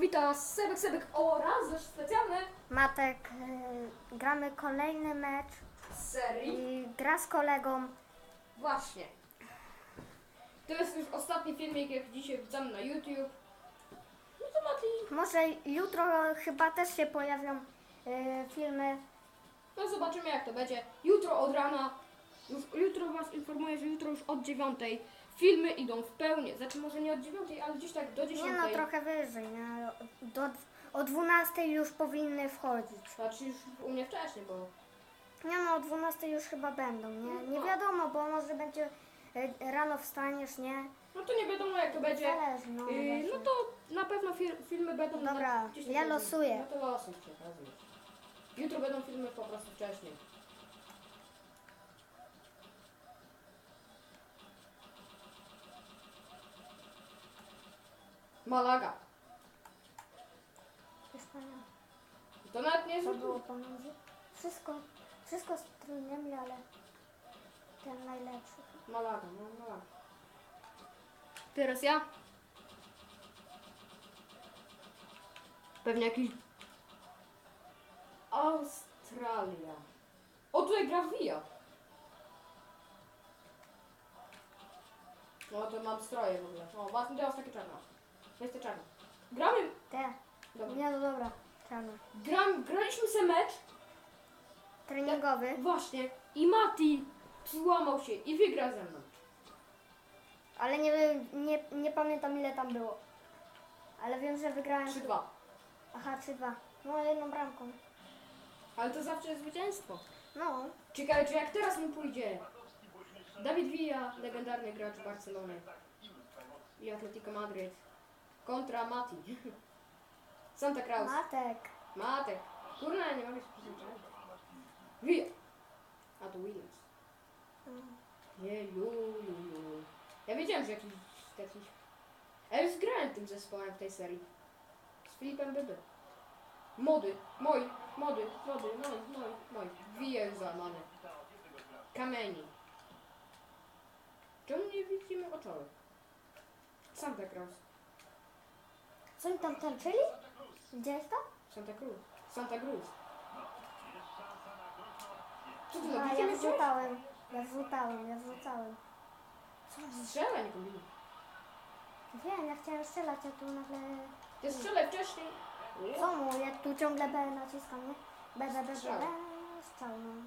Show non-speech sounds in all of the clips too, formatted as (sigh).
Witam Sebek Sebek oraz nasz specjalny Matek, y, gramy kolejny mecz z serii. i gra z kolegą. Właśnie. To jest już ostatni filmik, jak dzisiaj wrzucamy na YouTube. No to Mati. Może jutro chyba też się pojawią y, filmy. No zobaczymy jak to będzie. Jutro od rana. Już, jutro was informuję, że jutro już od dziewiątej filmy idą w pełni. Znaczy może nie od dziewiątej, ale gdzieś tak do Nie dziesiątej. no, trochę wyżej. Nie? Do, o 12 już powinny wchodzić. Znaczy już u mnie wcześniej, bo Nie no, o 12 już chyba będą. Nie, nie wiadomo, bo może będzie y, rano wstaniesz, nie? no to nie wiadomo jak to będzie. Zależy, no, Yy, no właśnie. to na pewno fil, filmy będą Dobra, na, gdzieś ja losuję. No to losuj przekazuj. Jutro będą filmy po prostu wcześniej. Malaga. Wspaniale. To nawet nie jest... To było pomiędzy. Wszystko, wszystko z trudnymi, ale ten najlepszy. Malaga, no Malaga. Teraz ja. Pewnie jakiś... Australia. O, tutaj gra Via. No to mam stroje w ogóle. O, właśnie teraz takie czarne. Jest to czarne. Gramy... Te. Dobra. Nie, no dobra. Czarno. Gram, graliśmy se mecz. Treningowy. Właśnie. I Mati złamał się i wygra ze mną. Ale nie, wiem- nie, nie pamiętam ile tam było. Ale wiem, że wygrałem. 3-2. Aha, 3-2. No jedną bramką. Ale to zawsze jest zwycięstwo. No. Ciekawe, czy jak teraz mi pójdzie. Dawid Villa, legendarny gracz Barcelony i Atletico Madryt kontra Mati. Santa Claus. Matek. Matek. Kurna, nie mogę się przyzwyczaić. Villa. A to Williams. Nie, ju, ju, ju. Ja wiedziałem, że jakiś taki... Ja już grałem tym zespołem w tej serii. Z Filipem Byby. Mody, moi, mody, mody, moi, moi, moi. Wije już załamane. Kamieni. Czemu nie widzimy oczoły? Santa Cruz. Co oni tam tańczyli? Gdzieś to? Santa Cruz. Santa Cruz. Co ty A, na ja widzimy wziąłeś? wrzucałem. Ja wrzucałem, ja wrzucałem. Strzelaj, nie powinno. Wiem, ja chciałem strzelać, a tu nagle... Ty strzelaj wcześniej. Co mu? Ja tu ciągle B naciskam, nie? B, B, B, B, Strzał. B. Strzał, no.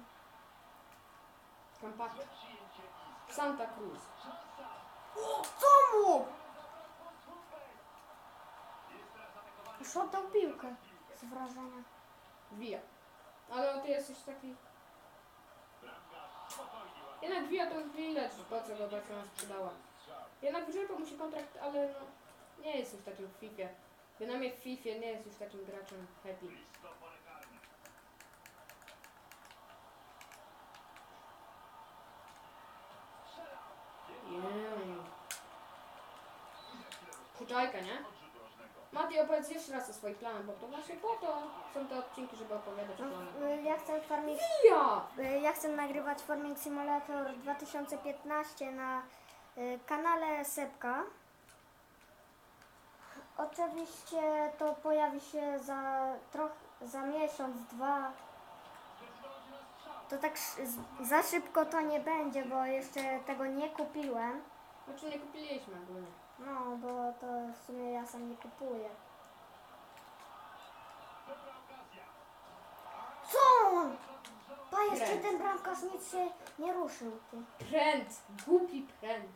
Santa Cruz. Co mu? Już oddał piłkę. Z wrażenia. Wija. Ale ty jesteś taki... Jednak Wija to już widać, po co go Barcelona sprzedała. Jednak wyczerpał mu się kontrakt, ale no, nie jest już takim w FIFA. Bynajmniej w FIFA nie jest już takim graczem happy. Kuczajka, nie? Mati, opowiedz jeszcze raz o swoich planach, bo to właśnie po to są te odcinki, żeby opowiadać o planach. No, y, ja chcę farming... Ja! y, Ja chcę nagrywać Farming Simulator 2015 na y, kanale Sepka. Oczywiście to pojawi się za troch, za miesiąc, dwa. To tak sz- z- za szybko to nie będzie, bo jeszcze tego nie kupiłem. Znaczy nie kupiliśmy ogólnie. No, bo to w sumie ja sam nie kupuję. Co on? Pa, jeszcze ten bramkarz nic się nie ruszył. Ty, Pręd! Głupi pręd!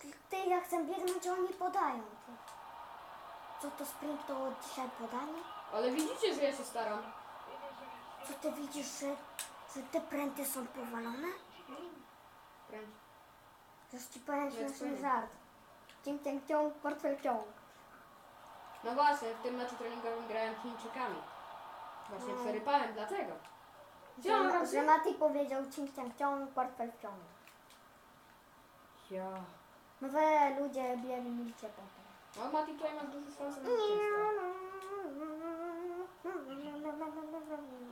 ty, ty ja chcę biegnąć, a oni podają. Ty. Co to sprint to od dzisiaj podanie? Ale widzicie, że ja się staram. Co ty widzisz, że, że te pręty są powalone? Pręd. Już ci powiem śmieszny fajnie. żart. Ciąg, ciąg, ciąg, portfel ciąg. No właśnie, w tym meczu treningowym grałem Chińczykami. Właśnie No. przerypałem, dlatego. Że, Ja, że Mati powiedział ciąg, ciąg, ciąg, portfel ciąg. Ja. No we ludzie biegnijcie potem. No Mati, tutaj masz dużo szans na zwycięstwo.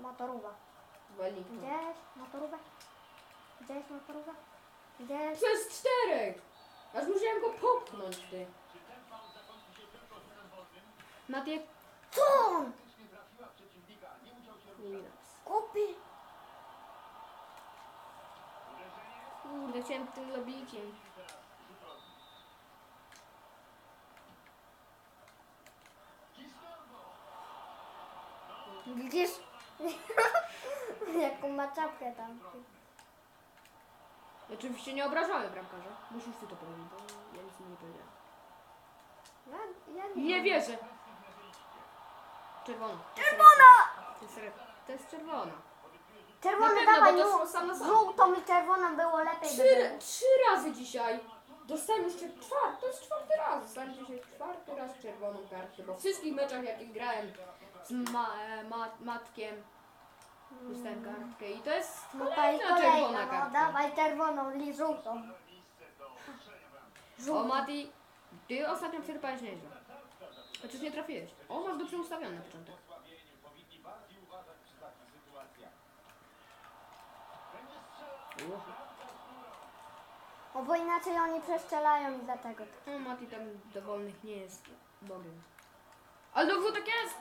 Motorówka. Wellington. Gdzieś motorówka? Gdzieś motorówka? Gdzieś? Przez czterech! Aż musiałem go popchnąć, ty. Mati, Co. Kupi. Kurde, chciałem tym lobikiem. Widzisz? (laughs) Jaką ma czapkę tam. Oczywiście nie obrażamy bramkarza. Musisz ty to powiedzieć, bo ja nic nie powiedziałem. Ja, ja Nie wierzę. Czerwona. Czerwona! To jest, re- to jest czerwona. Czerwony Na pewno, dawaj, bo to są sam na sam. żółtą i czerwoną było lepiej. by Trzy, było. trzy razy dzisiaj. Dostałem jeszcze czwarty, to jest czwarty raz. Dostałem dzisiaj czwarty raz czerwoną kartkę, bo w wszystkich meczach jakich grałem z ma, e, ma, matkiem dostałem kartkę i to jest No to i kolejna kolejna, czerwona no kartka. dawaj czerwoną i żółtą. O. Mati, ty ostatnio przerpałeś nieźle. Chociaż nie trafiłeś. O, masz dobrze ustawiony na początek. O, bo inaczej oni przeszczelają i dlatego. O, Mati tam dowolnych nie jest Bogiem. Ale dobrze tak jest!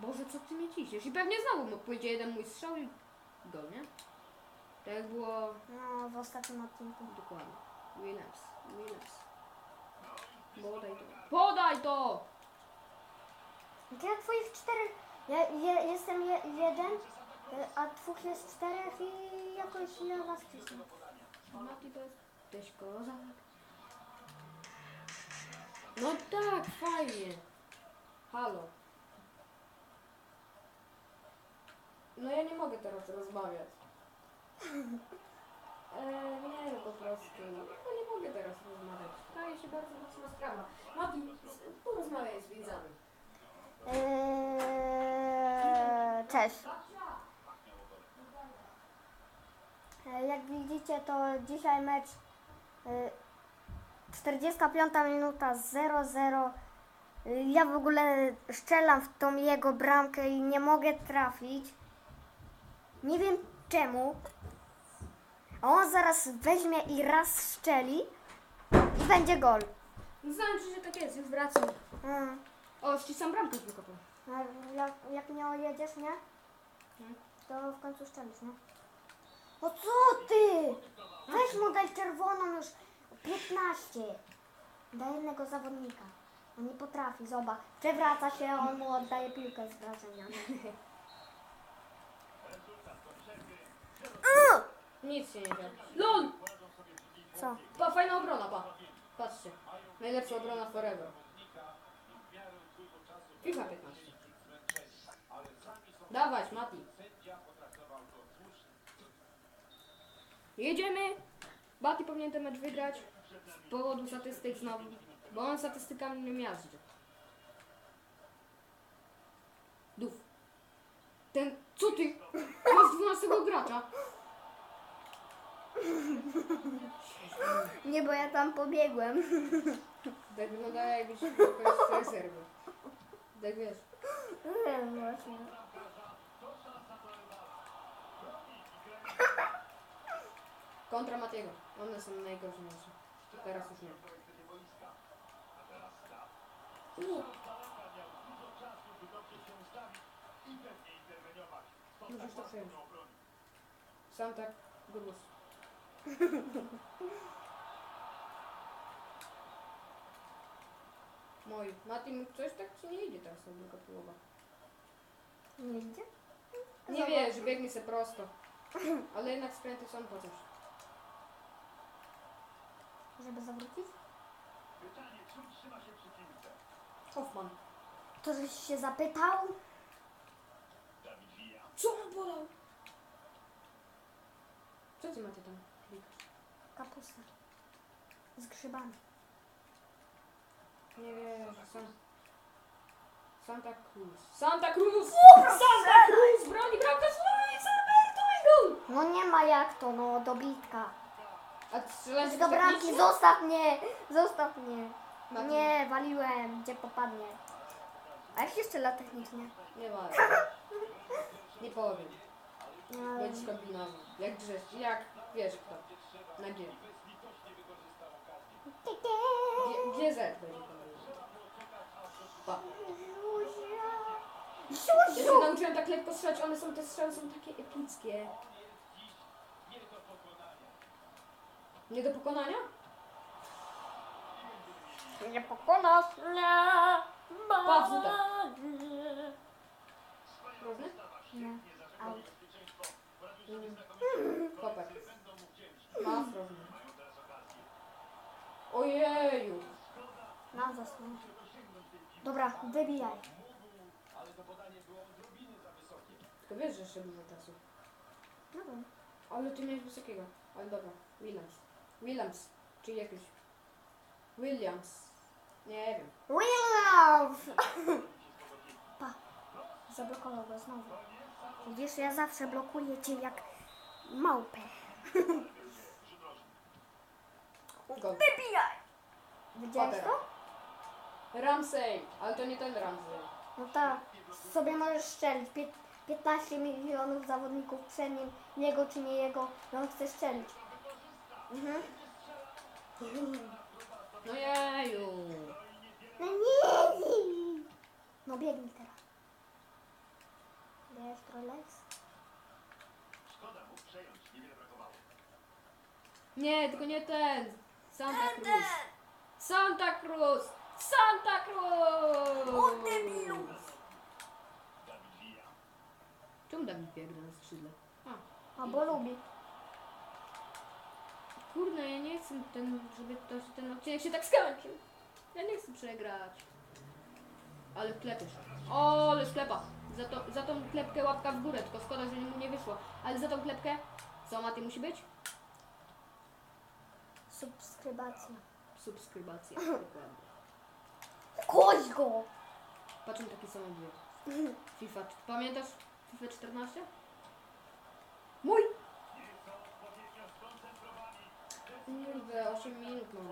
Boże, co ty mnie ciśniesz? I pewnie znowu mógł pójdzie jeden mój strzał i gol, nie? Tak jak było No, w ostatnim odcinku. dokładnie. Williams, Williams. Podaj to. Podaj to! Ja twoich czterech, ja, ja jestem je, jeden, a dwóch jest czterech i jakoś ja was cisnę. Mati to jest też kozak. No tak, fajnie. Halo. No ja nie mogę teraz rozmawiać. (laughs) E, nie, no po prostu. No nie mogę teraz rozmawiać. Staje się bardzo mocna sprawa. Mati, porozmawiaj z widzami. Eee, cześć. E, Jak widzicie, to dzisiaj mecz e, 45 minuta 0-0. E, Ja w ogóle strzelam w tą jego bramkę i nie mogę trafić. Nie wiem czemu. A on zaraz weźmie i raz strzeli i będzie gol. Znałem, że tak jest, już wracam. Mm. O, ścisam bramkę tylko to. A jak, jak nie ojedziesz, nie? Hmm. To w końcu szczelisz, nie? O co ty? Weź mu daj czerwoną już 15. Dla jednego zawodnika. On nie potrafi, zobacz. Przewraca się, on mu oddaje piłkę z wrażenia. (laughs) nie? Mm! Nic się nie dzieje. LOL! Co? Pa, fajna obrona, pa. Patrzcie. Najlepsza obrona forever. FIFA 15. Dawać, Mati. Jedziemy. Mati powinien ten mecz wygrać z powodu statystyk znowu, bo on statystykami nie miażdży. Duf. Ten, co ty? Masz 12 gracza. Nie, bo ja tam pobiegłem. Tak wygląda jakbyś z rezerwy. Tak wiesz. Wiem właśnie. Kontra Matiego. One są najgorsze mecze. Teraz już nie. Nie. Musisz to przyjąć. Sam tak grubus. Moi. Mati, mu coś tak ci nie idzie teraz tylko połowa. Nie idzie? Nie wiesz, biegnie se prosto. Ale jednak skręty są po coś. Żeby zawrócić? Hoffman. To żeś się zapytał? Co on podał? Co ty Mati tam? Kapusta. Z grzybami. Nie San... Santa Cruz. Santa Cruz! Santa Cruz! Broni Alberto i gol! No nie ma jak to, no dobitka. A strzelać Do bramki, zostaw mnie! Zostaw mnie! Mati. Nie, waliłem, gdzie popadnie. A jak się strzela technicznie? Nie ma. (laughs) Nie powiem. No, Będziesz kombinował. Jak drzesz, jak Wiesz kto. Na G. G- GZ będzie powiedział. Pa. Ja się nauczyłem tak lekko strzelać, one są, te strzały są takie epickie. Nie do pokonania? Nie pokonasz mnie, Magdy. Równy? Nie. Out. Mm. Kopek. Masz równy. Ojeju. Na zasłon. Dobra, wybijaj. Tylko wiesz, że jeszcze dużo czasu. No wiem. Ale ty miałeś wysokiego. Ale dobra. Williams. Williams. Czy jakiś. Williams. Nie wiem. Real (laughs) Pa. Zablokował go znowu. Widzisz, ja zawsze blokuję cię jak małpę. (laughs) Wybijaj! Widziałeś Potem. to? Ramsey. Ale to nie ten Ramsey. No tak. Sobie możesz strzelić. Pię- 15 milionów zawodników przed nim, jego czy nie jego, no on chce strzelić. Mhm. No jeju. No nie! No biegnij teraz. Wiesz, Trolleks? Nie, tylko nie ten. Santa Cruz. Santa Cruz. Santa Cruz. O, debilu. Czemu Dawid biegnie na skrzydle? A, A bo lubi. kurde, ja nie chcę ten, żeby to, ten odcinek się tak skończył. Ja nie chcę przegrać. Ale klepiesz. O, ale sklepa. Za, to, za tą klepkę łapka w górę, tylko szkoda, że mu nie wyszło. Ale za tą klepkę, co Maty musi być? Subskrybacja. Subskrybacja. (laughs) Dokładnie. Kość go! Patrzę taki samochód. FIFA. Pamiętasz FIFA 14? Mój! Kurde, 8 minut mam.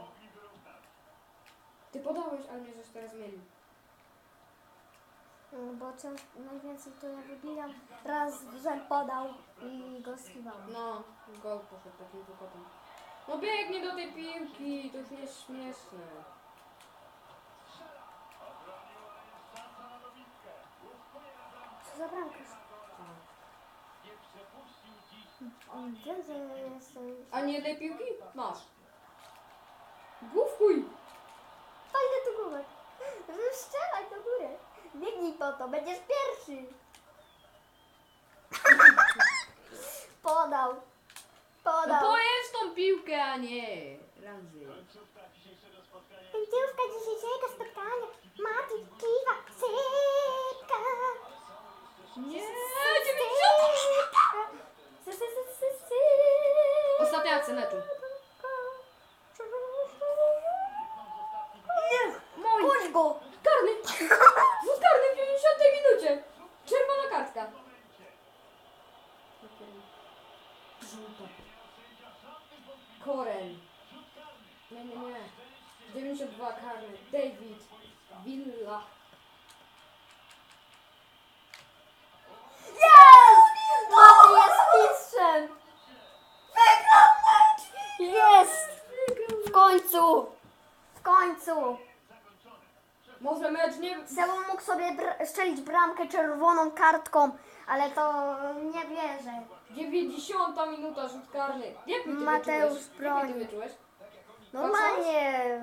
Ty podałeś, ale mnie żeś teraz mylił. No, Bo często, najwięcej to ja wybijam. Raz rzęd podał i go skiwałem. No, gol poszedł takim wykotem. No biegnie do tej piłki, to już nie jest śmieszne. Co za bramkarz? On wie, że jesteś... A nie tej piłki? Masz. Główkuj! Fajny tu główek. Strzelaj do góry. Biegnij po to, będziesz pierwszy. (laughs) Podał. No Podał. pojedź tą piłkę, a nie. Ramsey. Końcówka dzisiejszego spotkania. Mati, Kiwa, Syka. Nie, 90! Sy, sy, sy, sy, sy. Ostatnia akcja meczu. Nie! Mój! Puść go! Karny! Rzut karny w 90 minucie! Czerwona kartka. Żółta. Koren. Nie, nie, nie. 92 karny. David. Villa. Jest! Mati jest mistrzem! Wygrał! Jest! W końcu! W końcu! Może mecz nie... Sebon mógł sobie br- strzelić bramkę czerwoną kartką, ale to nie wierzę. 90 minuta rzut karny. Jak ty Mateusz wyczułeś? broni. Jak ty wyczułeś? Normalnie,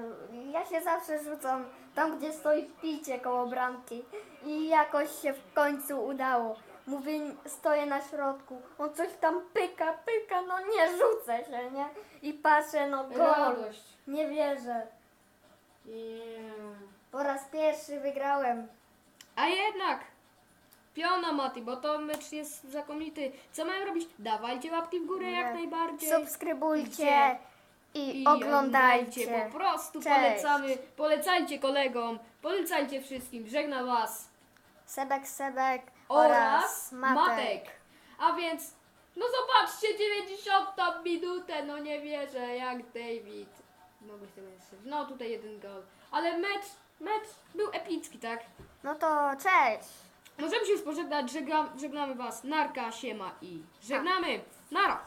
ja się zawsze rzucam tam, gdzie stoi picie koło bramki i jakoś się w końcu udało. Mówię, stoję na środku, on coś tam pyka, pyka, no nie rzucę się, nie? I patrzę, no gol, Radość. nie wierzę. Yeah. Po raz pierwszy wygrałem. A jednak! Piona Mati, bo to mecz jest znakomity. Co mają robić? Dawajcie łapki w górę jak najbardziej. Subskrybujcie i, I oglądajcie. Po prostu Cześć. polecamy. Polecajcie kolegom. Polecajcie wszystkim. Żegnam was. Sebek, Sebek Oraz Matek. A więc, no zobaczcie, 90 minutę. No nie wierzę, jak David. Mogłeś tego jeszcze. No tutaj jeden gol. Ale mecz, mecz był epicki, tak? No to cześć. Możemy się już pożegnać. Żegna, żegnamy was. Narka, siema i żegnamy. Nara.